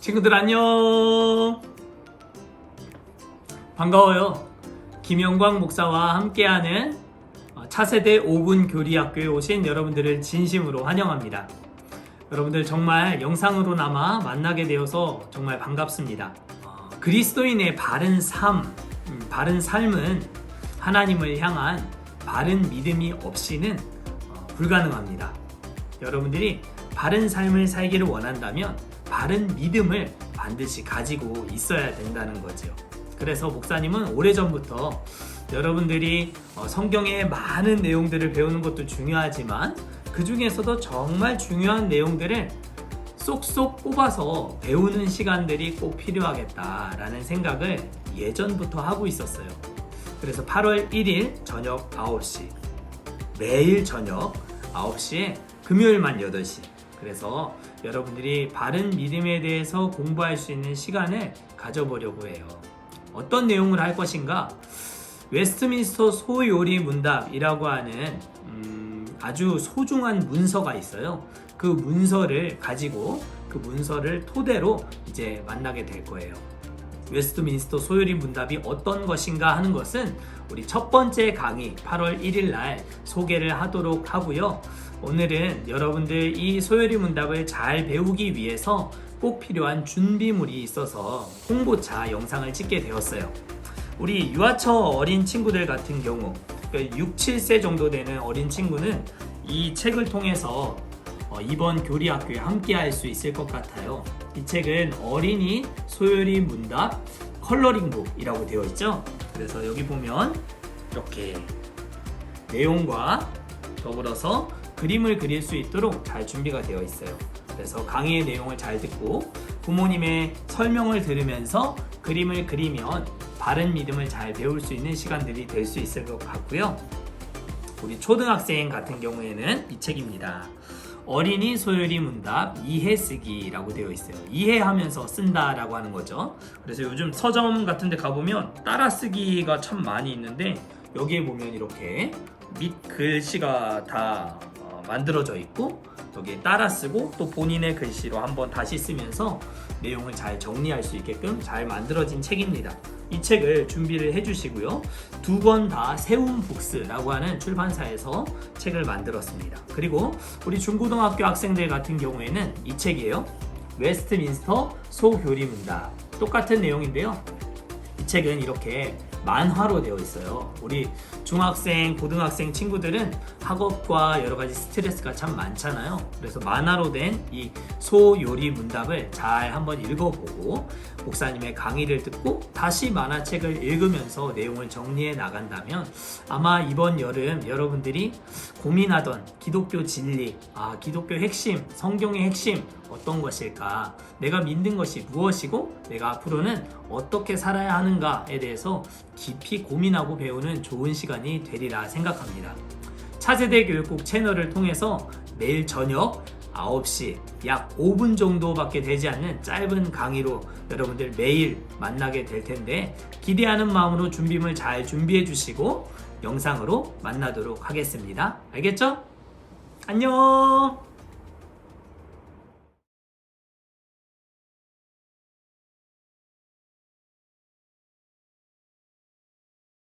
친구들 안녕. 반가워요. 김영광 목사와 함께하는 어, 차세대 5분 교리학교에 오신 여러분들을 진심으로 환영합니다. 여러분들 정말 영상으로나마 만나게 되어서 정말 반갑습니다. 어, 그리스도인의 바른 삶, 음, 바른 삶은 하나님을 향한 바른 믿음이 없이는 어, 불가능합니다. 여러분들이 바른 삶을 살기를 원한다면 바른 믿음을 반드시 가지고 있어야 된다는 거죠. 그래서 목사님은 오래전부터 여러분들이 어, 성경의 많은 내용들을 배우는 것도 중요하지만 그 중에서도 정말 중요한 내용들을 쏙쏙 뽑아서 배우는 시간들이 꼭 필요하겠다라는 생각을 예전부터 하고 있었어요. 그래서 8월 1일 저녁 9시 매일 저녁 9시에 금요일만 8시 그래서 여러분들이 바른 믿음에 대해서 공부할 수 있는 시간을 가져보려고 해요. 어떤 내용을 할 것인가? 웨스트민스터 소요리 문답이라고 하는 음, 아주 소중한 문서가 있어요. 그 문서를 가지고 그 문서를 토대로 이제 만나게 될 거예요. 웨스트민스터 소요리 문답이 어떤 것인가 하는 것은 우리 첫 번째 강의 8월 1일 날 소개를 하도록 하고요. 오늘은 여러분들 이 소요리 문답을 잘 배우기 위해서 꼭 필요한 준비물이 있어서 홍보차 영상을 찍게 되었어요. 우리 유아처 어린 친구들 같은 경우 6, 7세 정도 되는 어린 친구는 이 책을 통해서 어, 이번 교리학교에 함께 할 수 있을 것 같아요. 이 책은 어린이 소요리 문답 컬러링북이라고 되어 있죠. 그래서 여기 보면 이렇게 내용과 더불어서 그림을 그릴 수 있도록 잘 준비가 되어 있어요. 그래서 강의의 내용을 잘 듣고 부모님의 설명을 들으면서 그림을 그리면 바른 믿음을 잘 배울 수 있는 시간들이 될 수 있을 것 같고요. 우리 초등학생 같은 경우에는 이 책입니다. 어린이 소요리 문답 이해 쓰기라고 되어 있어요. 이해하면서 쓴다라고 하는 거죠. 그래서 요즘 서점 같은 데 가보면 따라 쓰기가 참 많이 있는데 여기에 보면 이렇게 밑 글씨가 다 어, 만들어져 있고 여기에 따라 쓰고 또 본인의 글씨로 한번 다시 쓰면서 내용을 잘 정리할 수 있게끔 잘 만들어진 책입니다. 이 책을 준비를 해주시고요. 두 권 다 세움 북스라고 하는 출판사에서 책을 만들었습니다. 그리고 우리 중고등학교 학생들 같은 경우에는 이 책이에요. 웨스트민스터 소교리 문답. 똑같은 내용인데요. 이 책은 이렇게 만화로 되어 있어요. 우리 중학생, 고등학생 친구들은 학업과 여러 가지 스트레스가 참 많잖아요. 그래서 만화로 된 이 소요리 문답을 잘 한번 읽어보고 목사님의 강의를 듣고 다시 만화책을 읽으면서 내용을 정리해 나간다면 아마 이번 여름 여러분들이 고민하던 기독교 진리, 아, 기독교 핵심, 성경의 핵심 어떤 것일까? 내가 믿는 것이 무엇이고 내가 앞으로는 어떻게 살아야 하는가에 대해서 깊이 고민하고 배우는 좋은 시간이 되리라 생각합니다. 차세대 교육국 채널을 통해서 매일 저녁 9시 약 5분 정도밖에 되지 않는 짧은 강의로 여러분들 매일 만나게 될 텐데 기대하는 마음으로 준비물 잘 준비해 주시고 영상으로 만나도록 하겠습니다. 알겠죠? 안녕!